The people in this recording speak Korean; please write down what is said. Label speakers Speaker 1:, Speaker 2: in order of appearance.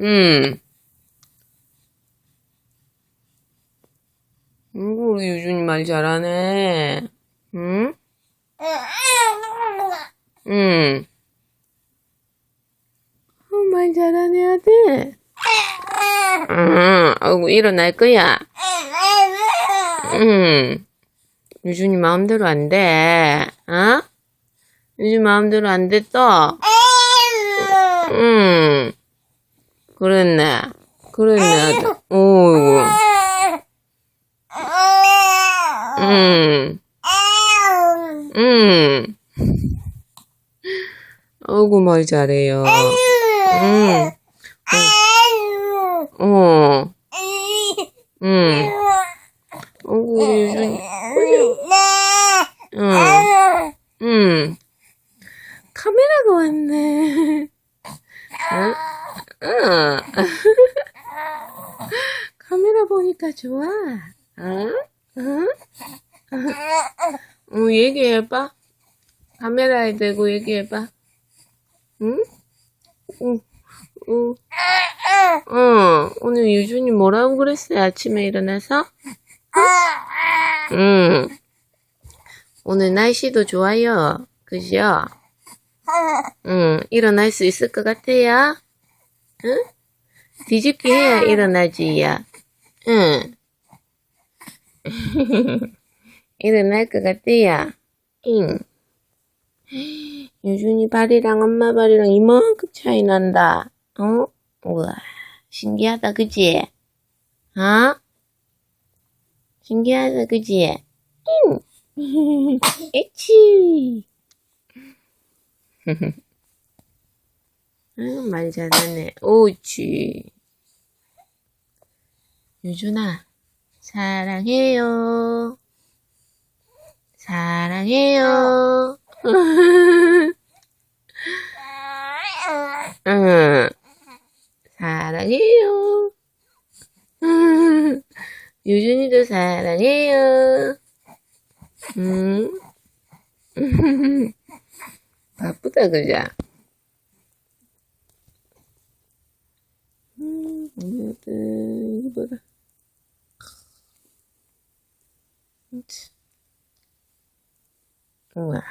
Speaker 1: 음. 아이고, 우리 유준이 말 잘하네. 응? 응. 어, 말 잘하네, 아들. 응. 아이고, 일어날 거야. 응. 유준이 마음대로 안 돼. 어? 유준이 마음대로 안 돼, 또. 응. 그랬네. 그랬네. 오이고. 응. 응. 아이고, 말 잘해요. 응. 어. 응. 아이고, 우리 유준이. 응. 응. 카메라가 왔네. 응? 응. 카메라 보니까 좋아. 응? 응? 어, 얘기해봐. 카메라에 대고 얘기해봐. 응? 응. 응. 어, 오늘 유준이 뭐라고 그랬어요? 아침에 일어나서? 응. 오늘 날씨도 좋아요. 그죠? 응. 일어날 수 있을 것 같아요? 응? 뒤집기 해야 일어나지, 야. 응. 일어날 것 같아요. 응. 유준이 발이랑 엄마 발이랑 이만큼 차이 난다. 어? 우와, 신기하다, 그지? 어? 신기하다, 그지? 응. 에치. 아유, 말 잘하네. 오치. 유준아, 사랑해요. 사랑해요. 응. 사랑해요. 유준이도 사랑해요. 응. 바쁘다, 그자? 음, 이거 봐라. 우와.